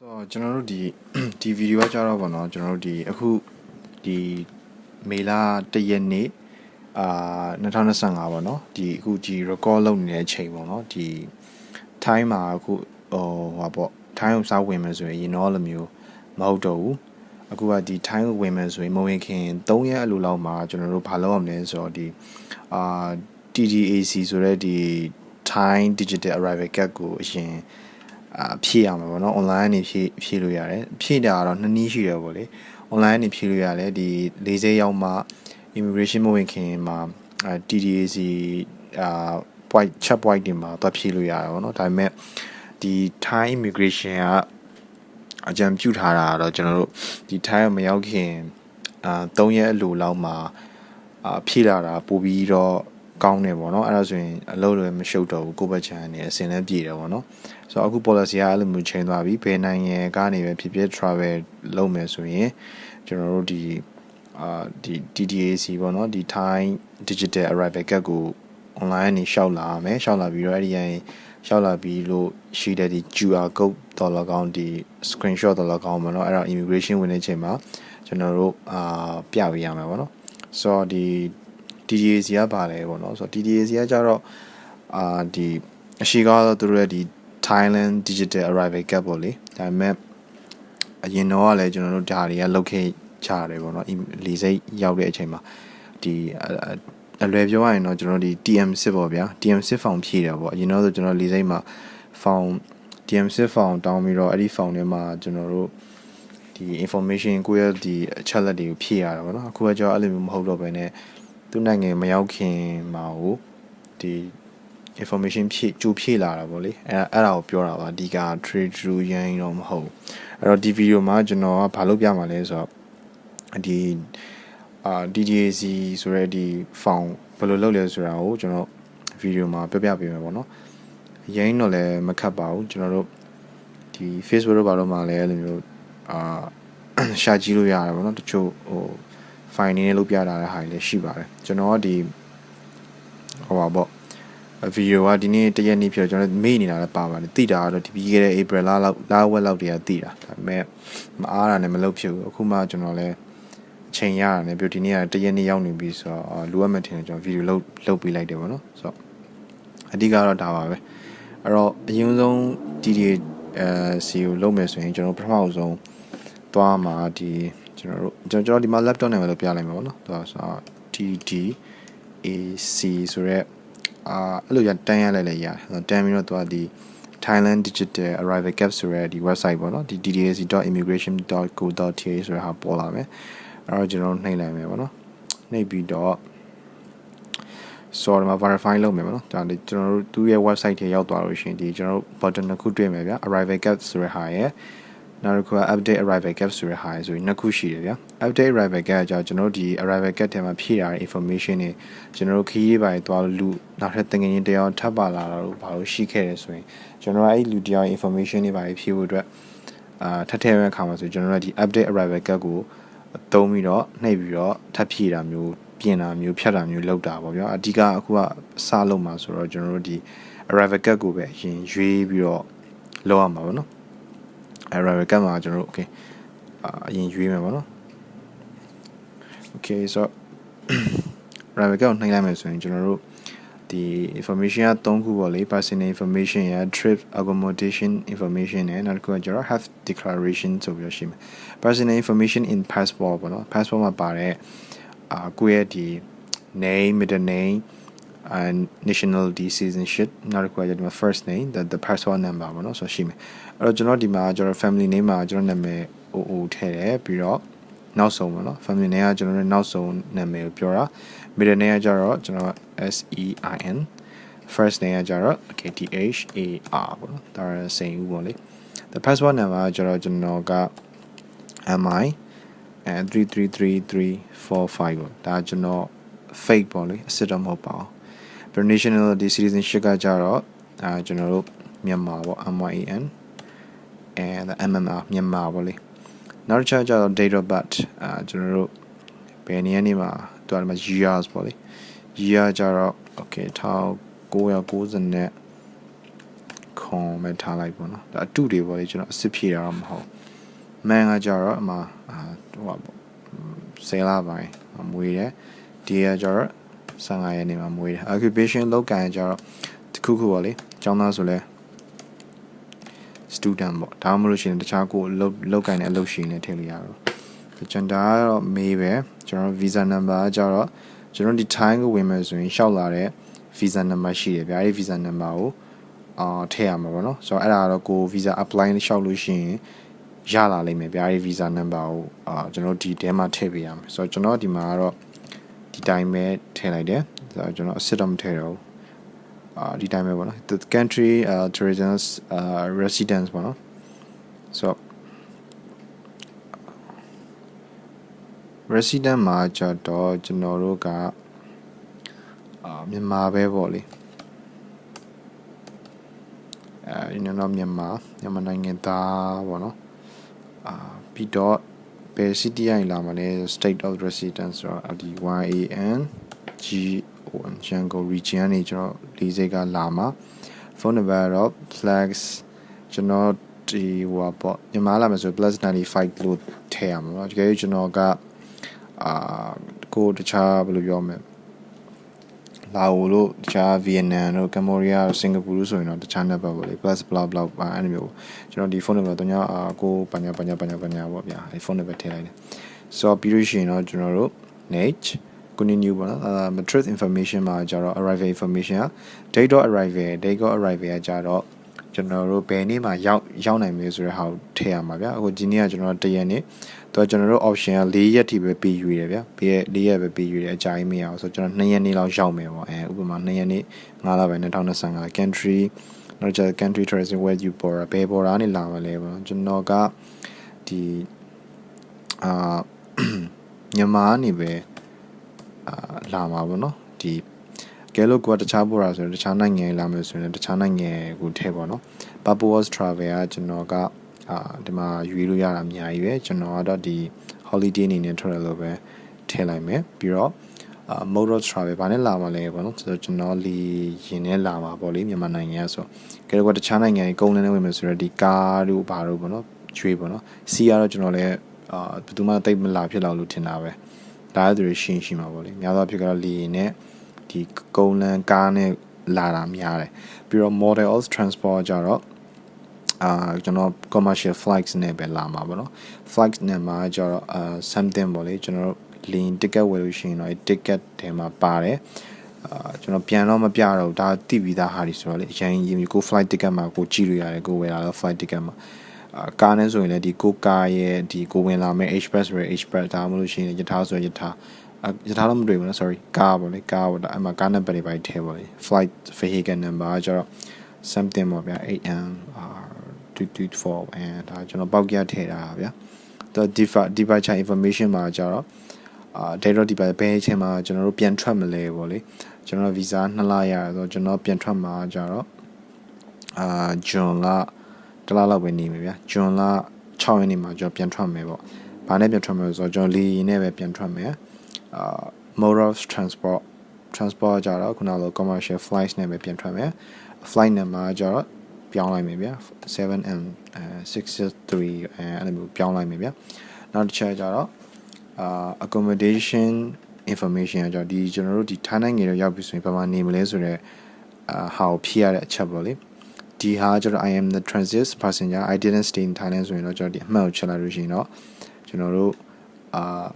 ဆိုတော့ကျွန်တော်တို့ဒီဒီဗီဒီယိုကကြတော့ဗောနော်ကျွန်တော်တို့ဒီအခုဒီမေလတရက်နေ့အာ2025ဗောနော်ဒီအခုဒီ record လုပ်နေတဲ့အချိန်ဗောနော်ဒီ time မှာအခုဟိုဟာပေါ့ time ကိုစားဝင်မယ်ဆိုရင်ရင်တော့လိုမျိုးမဟုတ်တော့ဘူးအခုကဒီ time ကိုဝင်မယ်ဆိုရင်မဝင်ခင်3ရက်အလိုလောက်မှာကျွန်တော်တို့ဘာလုပ်ရမလဲဆိုတော့ဒီအာ TDAC ဆိုတဲ့ဒီ time digital arrival gap ကိုအရင် အာဖြည့်ရမှာပေါ့နော် online နေဖြည့်ဖြည့်လို့ရတယ်ဖြည့်တာကတော့နှစ်နည်းရှိတယ်ပေါ့လေ online နေဖြည့်လို့ရတယ်ဒီ40ရောက်မှ immigration မဝင်ခင်မှာအာ TDAC အာ point chat point တွေမှာသွားဖြည့်လို့ရတယ်ပေါ့နော်ဒါပေမဲ့ဒီ Thai immigration ကအကြံပြုထားတာကတော့ကျွန်တော်တို့ဒီ Thai မရောက်ခင်အာ3ရက်အလိုလောက်မှာအာဖြည့်လာတာပို့ပြီးတော့ ကောင်းတယ်ပေါ့နော်အဲ့ဒါဆိုရင်အလုပ်လည်းမရှုပ်တော့ဘူးကိုယ့်ဘက်ချန်နေအစင်လည်းပြည်တယ်ပေါ့နော်ဆိုတော့အခု policy ကအဲ့လိုမျိုးချိန်သွားပြီဘယ်နိုင်ငံကနေပဲဖြစ်ဖြစ် travel လုပ်မယ်ဆိုရင်ကျွန်တော်တို့ဒီအာဒီ TDAC ပေါ့နော်ဒီ Thai Digital Arrival Guide ကို online နေရှောက်လာမယ်ရှောက်လာပြီးတော့အဲ့ဒီရင်ရှောက်လာပြီးလို့ရှိတဲ့ဒီ QR code တော်လကောင်းဒီ screenshot တော်လကောင်းပေါ့နော်အဲ့တော့ immigration ဝင်နေချိန်မှာကျွန်တော်တို့အာပြပေးရမယ်ပေါ့နော်ဆိုတော့ဒီ TDAC ကပါလဲပေါ့နော်ဆိုတော့ TDAC ကကြတော့အာဒီအရှိကတော့သူတို့ရဲ့ဒီ Thailand Digital Arrival Guide ပေါ့လေဒါပေမဲ့အရင်တော့ကလည်းကျွန်တော်တို့ဒါတွေကလုတ်ခဲ့ကြရတယ်ပေါ့နော်လီစိတ်ရောက်တဲ့အချိန်မှာဒီအလွယ်ပြောရရင်တော့ကျွန်တော်ဒီ TM6 ပေါ့ဗျာ TM6 ဖောင်ဖြည့်တယ်ပေါ့အရင်တော့ဆိုကျွန်တော်လီစိတ်မှာဖောင် TM6 ဖောင်တောင်းပြီးတော့အဲ့ဒီဖောင်ထဲမှာကျွန်တော်တို့ဒီ information ကိုယ့်ရဲ့ဒီအချက်လက်တွေကိုဖြည့်ရတာပေါ့နော်အခုကကြောအဲ့လိုမျိုးမဟုတ်တော့ဘဲနဲ့ သူ့နိုင်ငံမရောက်ခင်မှာဟိုဒီ information ဖြည့်ကြိုဖြည့်လာတာပေါ့လေအဲအဲ့ဒါကိုပြောတာပါဒီက trade through ရင်းတော့မဟုတ်အဲ့တော့ဒီ video မှာကျွန်တော်ကဘာလုပ်ပြမှာလဲဆိုတော့ဒီအာ DDAC ဆိုရဲဒီ font ဘယ်လိုလုပ်လဲဆိုတာကိုကျွန်တော် video မှာပြပြပေးမယ်ပေါ့နော်ရင်းတော့လည်းမခတ်ပါဘူးကျွန်တော်တို့ဒီ Facebook တို့ဘာလို့မှလည်းအဲ့လိုမျိုးအာရှာကြည့်လို့ရတယ်ပေါ့နော်တချို့ဟို file နေနဲ့လုပ်ပြတာတဲ့ဟာတွေလည်းရှိပါတယ်ကျွန်တော်ကဒီဟိုပါပေါ့ဗီဒီယိုကဒီနေ့တရက်နေ့ဖြစ်တော့ကျွန်တော်မေ့နေတာလည်းပါပါတယ်တိတာကတော့ဒီပြီးခဲ့တဲ့ April လလောက်လဝက်လောက်တည်းကတိတာဒါပေမဲ့မအားတာနဲ့မလုပ်ဖြစ်ဘူးအခုမှကျွန်တော်လည်းအချိန်ရတာနဲ့ပြီးဒီနေ့ကတရက်နေ့ရောက်နေပြီဆိုတော့လိုအပ်မှထင်တယ်ကျွန်တော်ဗီဒီယိုလုပ်လုပ်ပေးလိုက်တယ်ပေါ့နော်ဆိုတော့အဓိကတော့ဒါပါပဲအဲ့တော့အရင်ဆုံးဒီဒီအဲစီကိုလုပ်မယ်ဆိုရင်ကျွန်တော်ပထမဆုံးသွားမှာဒီ ကျွန်တော်တို့ကျွန်တော်ဒီမှာ laptop နဲ့ပဲလုပ်ပြလိုက်မှာပေါ့နော်သူကဆို TD AC ဆိုရက်အာအဲ့လိုရတန်းရလိုက်လိုက်ရတယ်တန်းပြီးတော့သူကဒီ Thailand Digital Arrival Gap ဆိုရဲဒီ website ပေါ့နော်ဒီ ddac.immigration.go.th ဆိုတဲ့ဟာပေါ်လာမယ်အဲ့တော့ကျွန်တော်နှိပ်လိုက်မယ်ပေါ့နော်နှိပ်ပြီးတော့ sorry မှာ verify လုပ်မယ်ပေါ့နော်ဒါလေးကျွန်တော်တို့သူ့ရဲ့ website ထဲရောက်သွားလို့ရှိရင်ဒီကျွန်တော်တို့ button တစ်ခုတွေ့မယ်ဗျ arrival gap ဆိုတဲ့ဟာရဲ့ နောက်တစ်ခုက update arrival gap ဆိုတဲ့ဟာဆိုရင်နှစ်ခုရှိတယ်ဗျာ update arrival gap ကကျွန်တော်တို့ဒီ arrival gap ထဲမှာဖြည့်ရတဲ့ information တွေကျွန်တော်တို့ခရီးတွေပိုင်းသွားလူနောက်ထပ်တငယ်ချင်းတယောက်ထပ်ပါလာတော့ဘာလို့ရှိခဲ့တယ်ဆိုရင်ကျွန်တော်ကအဲ့လူတယောက် information တွေပိုင်းဖြည့်ဖို့အတွက်အာထပ်ထည့်မဲ့အခါမှာဆိုကျွန်တော်တို့ဒီ update arrival gap ကိုသုံးပြီးတော့နှိပ်ပြီးတော့ထပ်ဖြည့်တာမျိုးပြင်တာမျိုးဖြတ်တာမျိုးလုပ်တာပေါ့ဗျာအဓိကအခုကစလုပ်မှာဆိုတော့ကျွန်တော်တို့ဒီ arrival gap ကိုပဲအရင်ရွေးပြီးတော့လုပ်ရမှာပေါ့နော် arrival gap မှာကျွန်တော်တို့ okay အရင်ရွေးမယ်ပေါ့နော် okay so arrival gap ကိုနှိပ်လိုက်မယ်ဆိုရင်ကျွန်တော်တို့ဒီ information က3ခုပေါ့လေ personal information ရ trip accommodation information နဲ့နောက်တစ်ခုကကျွန်တော် health declaration ဆိုပြီးတော့ရှိမယ် personal information in passport ပေါ့နော် passport မှာပါတဲ့အာကိုယ့်ရဲ့ဒီ name middle name and nationality citizenship နောက်တစ်ခုကဒီမှာ first name the the passport number ပေါ့နော်ဆိုရှိမယ်အဲ့တော့ကျွန်တော်ဒီမှာကျွန်တော် family name မှာကျွန်တော်နာမည် OO ထည့်တယ်ပြီးတော့နောက်ဆုံးပေါ့နော် family name ကကျွန်တော်ရဲ့နောက်ဆုံးနာမည်ကိုပြောတာ middle name ကကျတော့ကျွန်တော် S E I N first name ကကျတော့ K T H A R ပေါ့နော်ဒါရစိန်ဦးပေါ့လေ the passport number ကကျတော့ကျွန်တော်က MI and 333345ပေါ့ဒါကျွန်တော် fake ပေါ့လေအစစ်တော့မဟုတ်ပါဘူး nationality citizenship ကကြတော့အာကျွန်တော်တို့မြန်မာပေါ့ MYN and MMR မြန်မာပေါ့လေနောက်တစ်ချက်ကျတော့ date of birth အာကျွန်တော်တို့ဘယ်နေရာနေမှာသူကဒီမှာ years ပေါ့လေ year ကျတော့ okay 1990နဲ့9ခွန်မဲ့ထားလိုက်ပေါ့နော်ဒါအတုတွေပေါ့လေကျွန်တော်အစ်စ်ဖြေတာတော့မဟုတ်မန်ကကြတော့အမအာဟိုပါပေါ့ဆယ်လပိုင်းမွေးတယ်ဒီကကြတော့ 15ရက်နေမှာမွေးတယ် occupation လောက်ကန်ကြတော့တခုခုပေါ့လေကျောင်းသားဆိုလဲ student ပေါ့ဒါမှမဟုတ်လို့ရှိရင်တခြားကိုလောက်လောက်ကန်တဲ့အလုပ်ရှိနေထည့်လို့ရတော့ကျွန်တော်ကတော့မေးပဲကျွန်တော် visa number ကကြတော့ကျွန်တော်ဒီ time ကိုဝင်မယ်ဆိုရင်ရှောက်လာတဲ့ visa number ရှိတယ်ဗျာအဲဒီ visa number ကိုအာထည့်ရမှာပေါ့နော်ဆိုတော့အဲ့ဒါကတော့ကို visa apply လျှောက်လို့ရှိရင်ရလာလိမ့်မယ်ဗျာအဲဒီ visa number ကိုအာကျွန်တော်ဒီထဲမှာထည့်ပေးရမယ်ဆိုတော့ကျွန်တော်ဒီမှာကတော့ ဒီတိုင်းပဲထည့်လိုက်တယ်ဆိုတော့ကျွန်တော်အစ်စ်တော့မထည့်တော့ဘူးအာဒီတိုင်းပဲပေါ့နော် the country uh, tourism uh, residence ပေါ့နော်ဆိုတော့ resident မှာကြတော့ကျွန်တော်တို့ကအာမြန်မာပဲပေါ့လေအဲဒီနော်မြန်မာမြန်မာနိုင်ငံသားပေါ့နော်အာပြီးတော့ ဘယ် city ရိုင်းလာမလဲ state of residence ဆိုတော့ဒီ YAN G on Jungle region နေကျွန်တော်လေးစိတ်ကလာမှာ phone number တော့ flags ကျွန်တော်ဒီဟိုပေါ့မြန်မာလာမယ်ဆို +95 လို့ထည့်ရမှာเนาะတကယ်လို့ကျွန်တော်ကအာကိုတခြားဘယ်လိုပြောမလဲ လာအိုလို့တခြားဗီယက်နမ်တို့ကမ္ဘောဒီးယားတို့စင်ကာပူတို့ဆိုရင်တော့တခြား number ပေါ့လေ plus blah blah အဲ့လိုမျိုးကျွန်တော်ဒီ phone number တော့ညအာကိုပညာပညာပညာပညာပေါ့ဗျာအဲ့ phone number ထည့်လိုက်တယ်ဆိုတော့ပြီးလို့ရှိရင်တော့ကျွန်တော်တို့ next continue ပေါ့နော်အာ matrix information မှာကျတော့ arrival information က date of arrival date of arrival ကကျတော့ ကျွန်တော်တို့ဘယ်နေ့မှာရောက်ရောက်နိုင်မလဲဆိုတဲ့ဟာကိုထည့်ရမှာဗျာအခုဒီနေ့ကကျွန်တော်တရက်နေ့တော့ကျွန်တော်တို့ option က၄ရက်ထိပဲပေးယူရတယ်ဗျာပေးရ၄ရက်ပဲပေးယူရတယ်အကြိုင်းမရအောင်ဆိုတော့ကျွန်တော်2ရက်နေ့လောက်ရောက်မယ်ပေါ့အဲဥပမာ2ရက်နေ့9လပိုင်း2025 country နောက်ကျ country tourism where you border ဘယ် border နဲ့လာမလဲပေါ့ကျွန်တော်ကဒီအာမြန်မာနေပဲအာလာမှာပေါ့နော်ဒီ ကဲလို့ကိုကတခြားပေါ်တာဆိုရင်တခြားနိုင်ငံလာမယ်ဆိုရင်တခြားနိုင်ငံကိုထည့်ပေါ့နော် Papua Travel ကကျွန်တော်ကအာဒီမှာရွေးလို့ရတာအများကြီးပဲကျွန်တော်ကတော့ဒီ holiday အနေနဲ့ထွက်ရလို့ပဲထည့်လိုက်မယ်ပြီးတော့အာ motor travel ဘာနဲ့လာမှာလဲပေါ့နော်ဆိုတော့ကျွန်တော်လီရင်နဲ့လာမှာပေါ့လေမြန်မာနိုင်ငံဆိုကဲတော့တခြားနိုင်ငံကြီးကုန်းလင်းနေဝင်မယ်ဆိုတော့ဒီကားတို့ဘာတို့ပေါ့နော်ရွှေပေါ့နော်စီကတော့ကျွန်တော်လည်းအာဘယ်သူမှတိတ်မလာဖြစ်လောက်လို့ထင်တာပဲဒါရသူတွေရှင်းရှိမှာပေါ့လေများသောအားဖြင့်ကတော့လီရင်နဲ့ ဒီကုန်းလန်းကားနဲ့လာတာများတယ်ပြီးတော့ model of transport ကြတော့အာကျွန်တော် commercial flights နဲ့ပဲလာမှာပေါ့နော် flights နဲ့မှာကျတော့အာ something ပေါ့လေကျွန်တော်တို့ lane ticket ဝယ်လို့ရှိရင်တော့ ticket ထဲမှာပါတယ်အာကျွန်တော်ပြန်တော့မပြတော့ဒါတိပြီးသားဟာဒီဆိုတော့လေအရင်ရင်ကို flight ticket မှာကိုကြည့်လို့ရတယ်ကိုဝယ်လာတော့ flight ticket မှာအာကားနဲ့ဆိုရင်လည်းဒီကိုကားရဲ့ဒီကိုဝင်လာမဲ့ express ရယ် express ဒါမှမဟုတ်လို့ရှိရင်ယထာဆိုရင်ယထာ ယထာတော့မတွေ့ဘူးနော် sorry ကားပေါ့လေကားပေါ့ဒါအမှကားနံပါတ်တွေပိုင်းထည့်ပေါ့လေ flight vehicle number ကျတော့ something ပေါ့ဗျာ 8M အာ224 and ဒါကျွန်တော်ပောက်ကြထည့်တာဗျာတော့ departure information မှာကျတော့အာ date of departure ဘယ်အချိန်မှာကျွန်တော်တို့ပြန်ထွက်မလဲပေါ့လေကျွန်တော် visa 2လရရဆိုကျွန်တော်ပြန်ထွက်မှာကျတော့အာဂျွန်လတလလောက်ပဲနေမယ်ဗျာဂျွန်လ6ရက်နေ့မှာကျွန်တော်ပြန်ထွက်မယ်ပေါ့ဘာနဲ့ပြန်ထွက်မလဲဆိုတော့ကျွန်တော်လေယာဉ်နဲ့ပဲပြန်ထွက်မယ် အာ mode of transport transport ကြတော့ခုနလို commercial flights နဲ့ပဲပြန်ထွက်မယ် flight number ကြတော့ပြောင်းလိုက်မယ်ဗျာ 7M 63အဲအဲ့လိုမျိုးပြောင်းလိုက်မယ်ဗျာနောက်တစ်ချက်ကြတော့အာ accommodation information အကြောင်းဒီကျွန်တော်တို့ဒီထိုင်းနိုင်ငံတွေရောက်ပြီဆိုရင်ဘာမှနေမလဲဆိုတော့အာဟာကိုဖြည့်ရတဲ့အချက်ပေါ့လေဒီဟာကျွန်တော် I am the transit passenger I didn't stay in Thailand ဆိုရင်တော့ကျွန်တော်ဒီအမှတ်ကိုချက်လိုက်လို့ရှိရင်တော့ကျွန်တော်တို့အာ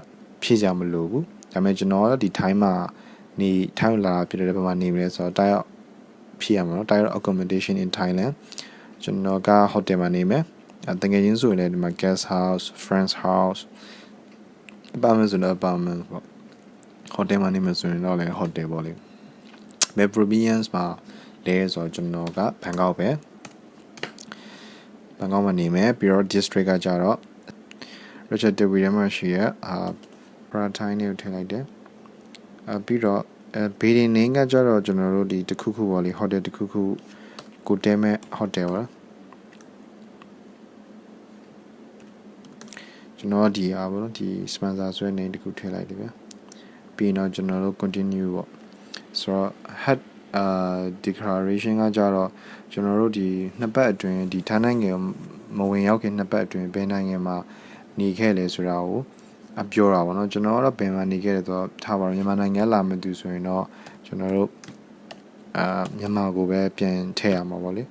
ဖြည့်ကြမလို့ဘူး ဒါပေမဲ့ကျွန်တော်ဒီထိုင်းမှာနေထိုင်းလာဖြစ်တဲ့ဘာမှနေမလဲဆိုတော့တိုင်းဖြစ်ရမှာနော် Direct accommodation in Thailand ကျွန်တော်က hotel မှာနေမယ်အဲတကယ်ချင်းဆိုရင်လည်းဒီမှာ guest house friends house apartment ဆိုတော့ apartment ပေါ့ hotel မှာနေမယ်ဆိုရင်တော့လည်း hotel ပေါ့လေဘယ် province မှာလဲဆိုတော့ကျွန်တော်ကဘန်ကောက်ပဲဘန်ကောက်မှာနေမယ်ပြီးတော့ district ကကြတော့ Richard De William ရှိရအာ Prathai နဲ့ထည့်လိုက်တယ်အပြီးတော့အဲဘေးဒင်းနင်းကကြတော့ကျွန်တော်တို့ဒီတခုခုပေါ့လေဟိုတယ်တခုခုကိုတဲမဲ့ဟိုတယ်ပါကျွန်တော်ဒီအားပေါ့နော်ဒီ sponsor ဆွဲနေတခုထည့်လိုက်တယ်ဗျပြီးတော့ကျွန်တော်တို့ continue ပေါ့ဆိုတော့ head အာ declaration ကကြတော့ကျွန်တော်တို့ဒီနှစ်ပတ်အတွင်းဒီထိုင်းနိုင်ငံမဝင်ရောက်ခင်နှစ်ပတ်အတွင်းဘယ်နိုင်ငံမှာနေခဲ့လဲဆိုတာကို အပြောတာပေါ့နော်ကျွန်တော်ကတော့ဘယ်မှာနေခဲ့တယ်ဆိုတော့ထားပါတော့မြန်မာနိုင်ငံလာမသူဆိုရင်တော့ကျွန်တော်တို့အာမြန်မာကိုပဲပြန်ထည့်ရမှာပေါ့လေ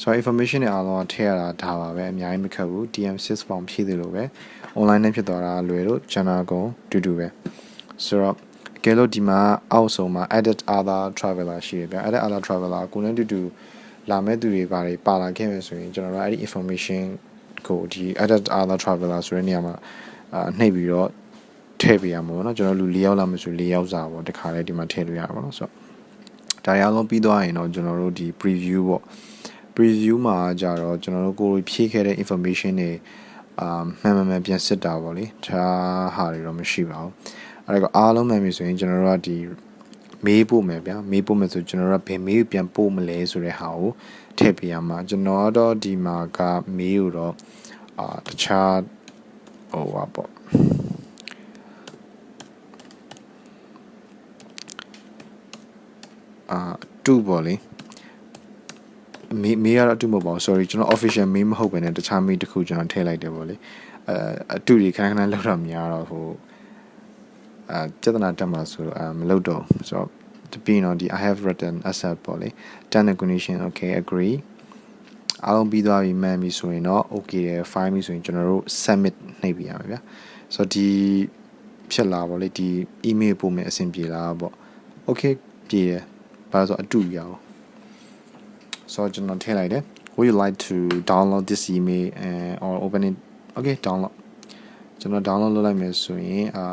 ဆိုတော့ information တွေအားလုံးထည့်ရတာဒါပါပဲအများကြီးမခက်ဘူး DM6 form ဖြည့်တယ်လို့ပဲ online နဲ့ဖြစ်သွားတာလွယ်လို့ channel ကုန်တူတူပဲဆိုတော့ကဲလို့ဒီမှာအောက်ဆုံးမှာ edit other traveler ရှိတယ်ဗျ edit other traveler ကိုလည်းတူတူလာမဲ့သူတွေပါတယ်ပါလာခဲ့မယ်ဆိုရင်ကျွန်တော်တို့အဲ့ဒီ information ကိုဒီ edit other traveler ဆိုတဲ့နေရာမှာ အာနှိပ်ပြီးတော့ထည့်ပေးရမှာပေါ့နော်ကျွန်တော်လူ၄ယောက်လာမှဆို၄ယောက်စာပေါ့တခါလေဒီမှာထည့်လို့ရတာပေါ့နော်ဆိုတော့ဒါရအောင်ပြီးသွားရင်တော့ကျွန်တော်တို့ဒီ preview ပေါ့ preview မှာကြတော့ကျွန်တော်တို့ကိုယ်ဖြည့်ခဲ့တဲ့ information တွေအာမှန်မှန်မှန်ပြန်စစ်တာပေါ့လေဒါဟာတွေတော့မရှိပါဘူးအဲ့ဒါကအားလုံးမှန်ပြီဆိုရင်ကျွန်တော်တို့ကဒီမေးဖို့မယ်ဗျာမေးဖို့မယ်ဆိုကျွန်တော်တို့ကဘယ်မေးပြန်ပို့မလဲဆိုတဲ့ဟာကိုထည့်ပေးရမှာကျွန်တော်တော့ဒီမှာကမေးလို့တော့အာတခြား ဟိုပါပေါ့အာတူပေါ့လေမေးမေးရတော့အတူမဟုတ်ပါဘူး sorry ကျွန်တော် official မေးမဟုတ်ဘဲနဲ့တခြားမေးတစ်ခုကျွန်တော်ထည့်လိုက်တယ်ပေါ့လေအဲအတူဒီခဏခဏလောက်တော့များတော့ဟိုအဲပြဿနာတက်မှာဆိုတော့အဲမလုပ်တော့ဘူးဆိုတော့တပင်းတော့ဒီ I have written accept ပေါ့လေ term and condition okay agree အားလုံးပြီးသွားပြီမှန်ပြီဆိုရင်တော့ okay တယ် file ပြီဆိုရင်ကျွန်တော်တို့ submit နှိပ်ပြရမှာဗျာဆိုတော့ဒီဖြစ်လာပေါ့လေဒီ email ပို့မယ်အဆင်ပြေလားပေါ့ okay ပြေတယ်ဘာလို့ဆိုအတူရအောင် so ကျွန်တော်ထည့်လိုက်တယ် would you like to download this email and or open it okay download ကျွန်တော် download လုပ်လိုက်မယ်ဆိုရင်အာ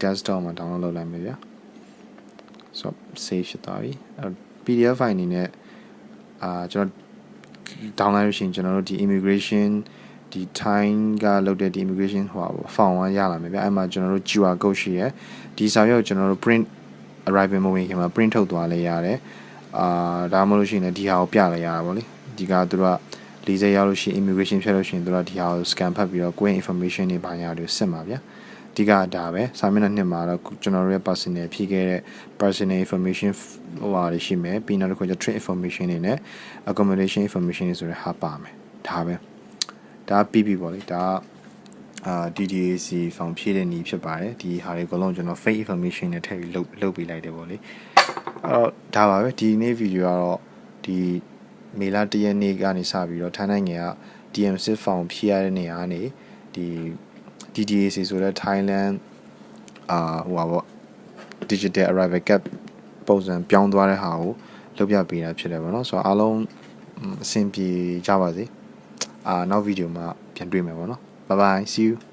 desktop မှာ download လုပ်လိုက်မယ်ဗျာ so save ဖြစ်သွားပြီအဲ့ PDF file အနေနဲ့ အာကျွန်တော် download လို့ရှိရင်ကျွန်တော်တို့ဒီ immigration ဒီ time ကလုပ်တဲ့ဒီ immigration ဟိုပါ form 1ရလာမယ်ဗျအဲ့မှာကျွန်တော်တို့ QR code ရှိရယ်ဒီစာရွက်ကိုကျွန်တော်တို့ print arrival မဝင်ခင်မှာ print ထုတ်သွားလဲရတယ်အာဒါမှမဟုတ်လို့ရှိရင်လည်းဒီဟာကိုပြလိုက်ရတာပေါ့လေဒီကသူတို့က40ရောက်လို့ရှိရင် immigration ဖြတ်လို့ရှိရင်သူတို့ကဒီဟာကို scan ဖတ်ပြီးတော့ကိုယ့် information တွေဘာညာတွေစစ်မှာဗျာ အဓိကဒါပဲစာမျက်နှာနှစ်မှာတော့ကျွန်တော်တို့ရဲ့ personal ဖြည့်ခဲ့တဲ့ personal information ဟိုဟာတွေရှိမယ်ပြီးနောက်တစ်ခုကျ trade information တွေနဲ့ accommodation information တွေဆိုတဲ့ဟာပါမယ်ဒါပဲဒါပြီးပြီပေါ့လေဒါအာ DDAC ဖောင်ဖြည့်တဲ့နည်းဖြစ်ပါတယ်ဒီဟာတွေအကုန်လုံးကျွန်တော် fake information နဲ့ထည့်ပြီးလုပ်လုပ်ပေးလိုက်တယ်ပေါ့လေအဲ့တော့ဒါပါပဲဒီနေ့ဗီဒီယိုကတော့ဒီမေလ၁ရက်နေ့ကနေစပြီးတော့ထိုင်းနိုင်ငံက DM6 ဖောင်ဖြည့်ရတဲ့နေရာကနေဒီ DDAC ဆိုတဲ့ Thailand အာဟိုပါပေါ့ digital arrival gap ပုံစံပြောင်းသွားတဲ့ဟာကိုလုပ်ပြပေးတာဖြစ်တယ်ပေါ့နော်ဆိုတော့အားလုံးအဆင်ပြေကြပါစေအာနောက်ဗီဒီယိုမှာပြန်တွေ့မယ်ပေါ့နော် bye bye see you